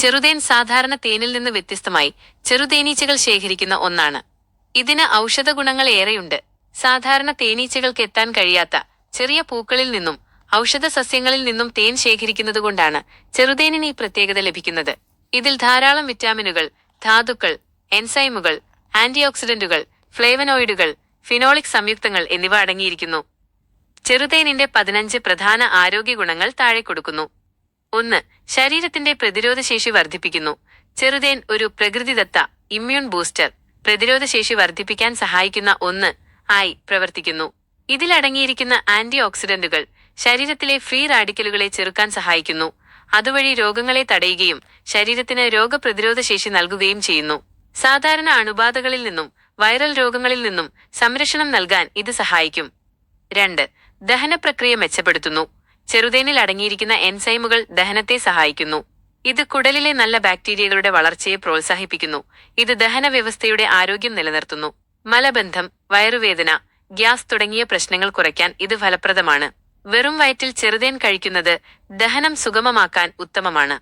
ചെറുതേൻ സാധാരണ തേനിൽ നിന്ന് വ്യത്യസ്തമായി ചെറുതേനീച്ചകൾ ശേഖരിക്കുന്ന ഒന്നാണ്. ഇതിന് ഔഷധ ഗുണങ്ങൾ ഏറെയുണ്ട്. സാധാരണ തേനീച്ചകൾക്ക് എത്താൻ കഴിയാത്ത ചെറിയ പൂക്കളിൽ നിന്നും ഔഷധ സസ്യങ്ങളിൽ നിന്നും തേൻ ശേഖരിക്കുന്നതുകൊണ്ടാണ് ചെറുതേനിന് ഈ പ്രത്യേകത ലഭിക്കുന്നത്. ഇതിൽ ധാരാളം വിറ്റാമിനുകൾ ധാതുക്കൾ എൻസൈമുകൾ ആന്റിഓക്സിഡന്റുകൾ ഫ്ലേവനോയിഡുകൾ ഫിനോളിക് സംയുക്തങ്ങൾ എന്നിവ അടങ്ങിയിരിക്കുന്നു. ചെറുതേനിന്റെ പതിനഞ്ച് പ്രധാന ആരോഗ്യ ഗുണങ്ങൾ താഴെ കൊടുക്കുന്നു. ഒന്ന് ശരീരത്തിന്റെ പ്രതിരോധശേഷി വർദ്ധിപ്പിക്കുന്നു. ചെറുതേൻ ഒരു പ്രകൃതിദത്ത ഇമ്മ്യൂൺ ബൂസ്റ്റർ പ്രതിരോധശേഷി വർദ്ധിപ്പിക്കാൻ സഹായിക്കുന്ന ഒന്ന് ആയി പ്രവർത്തിക്കുന്നു. ഇതിലടങ്ങിയിരിക്കുന്ന ആന്റി ഓക്സിഡന്റുകൾ ശരീരത്തിലെ ഫ്രീ റാഡിക്കലുകളെ ചെറുക്കാൻ സഹായിക്കുന്നു. അതുവഴി രോഗങ്ങളെ തടയുകയും ശരീരത്തിന് രോഗപ്രതിരോധ ശേഷി നൽകുകയും ചെയ്യുന്നു. സാധാരണ അണുബാധകളിൽ നിന്നും വൈറൽ രോഗങ്ങളിൽ നിന്നും സംരക്ഷണം നൽകാൻ ഇത് സഹായിക്കും. രണ്ട് ദഹനപ്രക്രിയ മെച്ചപ്പെടുത്തുന്നു. ചെറുതേനിൽ അടങ്ങിയിരിക്കുന്ന എൻസൈമുകൾ ദഹനത്തെ സഹായിക്കുന്നു. ഇത് കുടലിലെ നല്ല ബാക്ടീരിയകളുടെ വളർച്ചയെ പ്രോത്സാഹിപ്പിക്കുന്നു. ഇത് ദഹന വ്യവസ്ഥയുടെ ആരോഗ്യം നിലനിർത്തുന്നു. മലബന്ധം വയറുവേദന ഗ്യാസ് തുടങ്ങിയ പ്രശ്നങ്ങൾ കുറയ്ക്കാൻ ഇത് ഫലപ്രദമാണ്. വെറും വയറ്റിൽ ചെറുതേൻ കഴിക്കുന്നത് ദഹനം സുഗമമാക്കാൻ ഉത്തമമാണ്.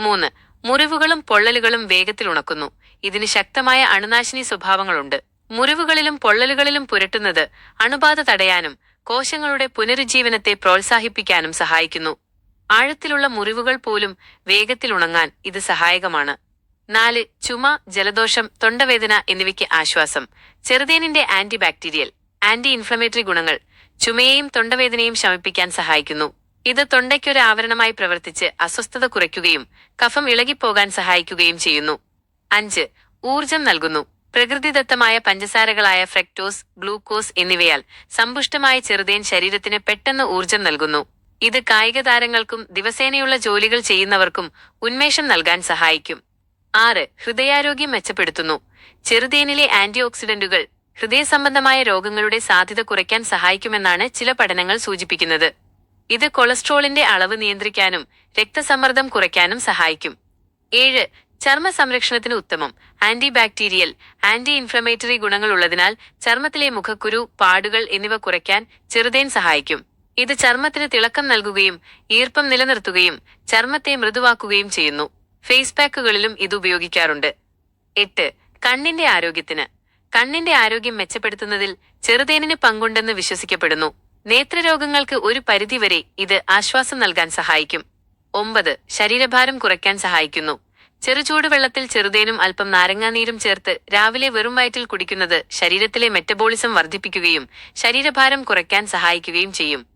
മൂന്ന് മുറിവുകളും പൊള്ളലുകളും വേഗത്തിൽ ഉണക്കുന്നു. ഇതിന് ശക്തമായ അണുനാശിനി സ്വഭാവങ്ങളുണ്ട്. മുറിവുകളിലും പൊള്ളലുകളിലും പുരട്ടുന്നത് അണുബാധ തടയാനും കോശങ്ങളുടെ പുനരുജ്ജീവനത്തെ പ്രോത്സാഹിപ്പിക്കാനും സഹായിക്കുന്നു. ആഴത്തിലുള്ള മുറിവുകൾ പോലും വേഗത്തിൽ ഉണങ്ങാൻ ഇത് സഹായകമാണ്. നാല് ചുമ ജലദോഷം തൊണ്ടവേദന എന്നിവയ്ക്ക് ആശ്വാസം. ചെറുതേനിന്റെ ആന്റി ബാക്ടീരിയൽ ആന്റി ഇൻഫ്ലമേറ്ററി ഗുണങ്ങൾ ചുമയെയും തൊണ്ടവേദനയും ശമിപ്പിക്കാൻ സഹായിക്കുന്നു. ഇത് തൊണ്ടയ്ക്കൊരു ആവരണമായി പ്രവർത്തിച്ച് അസ്വസ്ഥത കുറയ്ക്കുകയും കഫം ഇളകിപ്പോകാൻ സഹായിക്കുകയും ചെയ്യുന്നു. അഞ്ച് ഊർജം നൽകുന്നു. പ്രകൃതിദത്തമായ പഞ്ചസാരകളായ ഫ്രക്ടോസ് ഗ്ലൂക്കോസ് എന്നിവയാൽ സമ്പുഷ്ടമായ ചെറുതേൻ ശരീരത്തിന് പെട്ടെന്ന് ഊർജം നൽകുന്നു. ഇത് കായിക താരങ്ങൾക്കും ദിവസേനയുള്ള ജോലികൾ ചെയ്യുന്നവർക്കും ഉന്മേഷം നൽകാൻ സഹായിക്കും. ആറ് ഹൃദയാരോഗ്യം മെച്ചപ്പെടുത്തുന്നു. ചെറുതേനിലെ ആന്റി ഓക്സിഡന്റുകൾ ഹൃദയ സംബന്ധമായ രോഗങ്ങളുടെ സാധ്യത കുറയ്ക്കാൻ സഹായിക്കുമെന്നാണ് ചില പഠനങ്ങൾ സൂചിപ്പിക്കുന്നത്. ഇത് കൊളസ്ട്രോളിന്റെ അളവ് നിയന്ത്രിക്കാനും രക്തസമ്മർദ്ദം കുറയ്ക്കാനും സഹായിക്കും. ഏഴ് ചർമ്മ സംരക്ഷണത്തിന് ഉത്തമം. ആന്റി ബാക്ടീരിയൽ ആന്റി ഇൻഫ്ലമേറ്ററി ഗുണങ്ങൾ ഉള്ളതിനാൽ ചർമ്മത്തിലെ മുഖക്കുരു പാടുകൾ എന്നിവ കുറയ്ക്കാൻ ചെറുതേൻ സഹായിക്കും. ഇത് ചർമ്മത്തിന് തിളക്കം നൽകുകയും ഈർപ്പം നിലനിർത്തുകയും ചർമ്മത്തെ മൃദുവാക്കുകയും ചെയ്യുന്നു. ഫേസ് പാക്കുകളിലും ഇത് ഉപയോഗിക്കാറുണ്ട്. എട്ട്. കണ്ണിന്റെ ആരോഗ്യത്തിന്. കണ്ണിന്റെ ആരോഗ്യം മെച്ചപ്പെടുത്തുന്നതിൽ ചെറുതേനിന് പങ്കുണ്ടെന്ന് വിശ്വസിക്കപ്പെടുന്നു. നേത്രരോഗങ്ങൾക്ക് ഒരു പരിധിവരെ ഇത് ആശ്വാസം നൽകാൻ സഹായിക്കും. ഒമ്പത്. ശരീരഭാരം കുറയ്ക്കാൻ സഹായിക്കുന്നു. ചെറുചൂടുവെള്ളത്തിൽ ചെറുതേനും അല്പം നാരങ്ങാനീരും ചേർത്ത് രാവിലെ വെറും വയറ്റിൽ കുടിക്കുന്നത് ശരീരത്തിലെ മെറ്റബോളിസം വർദ്ധിപ്പിക്കുകയും ശരീരഭാരം കുറയ്ക്കാൻ സഹായിക്കുകയും ചെയ്യും.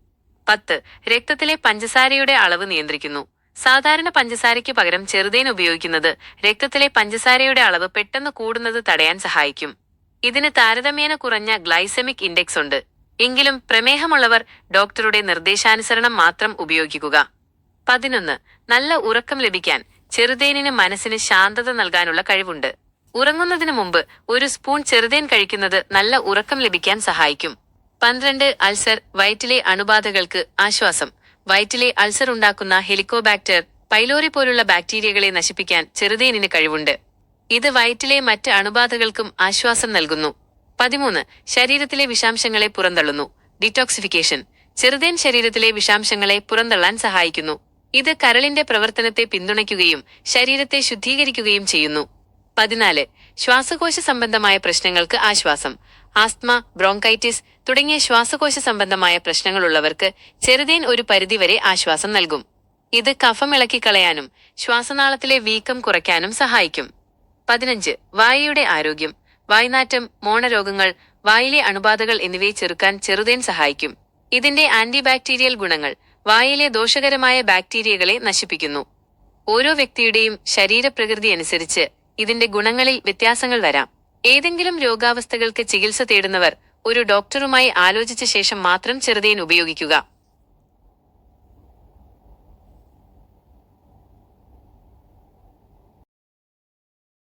പത്ത് രക്തത്തിലെ പഞ്ചസാരയുടെ അളവ് നിയന്ത്രിക്കുന്നു. സാധാരണ പഞ്ചസാരയ്ക്ക് പകരം ചെറുതേൻ ഉപയോഗിക്കുന്നത് രക്തത്തിലെ പഞ്ചസാരയുടെ അളവ് പെട്ടെന്ന് കൂടുന്നത് തടയാൻ സഹായിക്കും. ഇതിന് താരതമ്യേന കുറഞ്ഞ ഗ്ലൈസെമിക് ഇൻഡെക്സ് ഉണ്ട്. എങ്കിലും പ്രമേഹമുള്ളവർ ഡോക്ടറുടെ നിർദ്ദേശാനുസരണം മാത്രം ഉപയോഗിക്കുക. പതിനൊന്ന് നല്ല ഉറക്കം ലഭിക്കാൻ ചെറുതേനിന് മനസ്സിന് ശാന്തത നൽകാനുള്ള കഴിവുണ്ട്. ഉറങ്ങുന്നതിന് മുമ്പ് ഒരു സ്പൂൺ ചെറുതേൻ കഴിക്കുന്നത് നല്ല ഉറക്കം ലഭിക്കാൻ സഹായിക്കും. പന്ത്രണ്ട് അൾസർ വയറ്റിലെ അണുബാധകൾക്ക് ആശ്വാസം. വയറ്റിലെ അൾസർ ഉണ്ടാക്കുന്ന ഹെലിക്കോബാക്ടർ പൈലോറി പോലുള്ള ബാക്ടീരിയകളെ നശിപ്പിക്കാൻ ചെറുതേനിന് കഴിവുണ്ട്. ഇത് വയറ്റിലെ മറ്റ് അണുബാധകൾക്കും ആശ്വാസം നൽകുന്നു. പതിമൂന്ന് ശരീരത്തിലെ വിഷാംശങ്ങളെ പുറന്തള്ളുന്നു. ഡിറ്റോക്സിഫിക്കേഷൻ ചെറുതേൻ ശരീരത്തിലെ വിഷാംശങ്ങളെ പുറന്തള്ളാൻ സഹായിക്കുന്നു. ഇത് കരളിന്റെ പ്രവർത്തനത്തെ പിന്തുണയ്ക്കുകയും ശരീരത്തെ ശുദ്ധീകരിക്കുകയും ചെയ്യുന്നു. പതിനാല്. ശ്വാസകോശ സംബന്ധമായ പ്രശ്നങ്ങൾക്ക് ആശ്വാസം. ആസ്മ ബ്രോങ്കൈറ്റിസ് തുടങ്ങിയ ശ്വാസകോശ സംബന്ധമായ പ്രശ്നങ്ങളുള്ളവർക്ക് ചെറുതേൻ ഒരു പരിധിവരെ ആശ്വാസം നൽകും. ഇത് കഫം ഇളക്കിക്കളയാനും ശ്വാസനാളത്തിലെ വീക്കം കുറയ്ക്കാനും സഹായിക്കും. പതിനഞ്ച്. വായയുടെ ആരോഗ്യം. വായ്നാറ്റം മോണരോഗങ്ങൾ വായിലെ അണുബാധകൾ എന്നിവയെ ചെറുക്കാൻ ചെറുതേൻ സഹായിക്കും. ഇതിന്റെ ആന്റിബാക്ടീരിയൽ ഗുണങ്ങൾ. വായിലെ ദോഷകരമായ ബാക്ടീരിയകളെ നശിപ്പിക്കുന്നു. ഓരോ വ്യക്തിയുടെയും ശരീരപ്രകൃതി അനുസരിച്ച് ഇതിന്റെ ഗുണങ്ങളിൽ വ്യത്യാസങ്ങൾ വരാം. ഏതെങ്കിലും രോഗാവസ്ഥകൾക്ക് ചികിത്സ തേടുന്നവർ ഒരു ഡോക്ടറുമായി ആലോചിച്ച ശേഷം മാത്രം ചെറുതേൻ ഉപയോഗിക്കുക.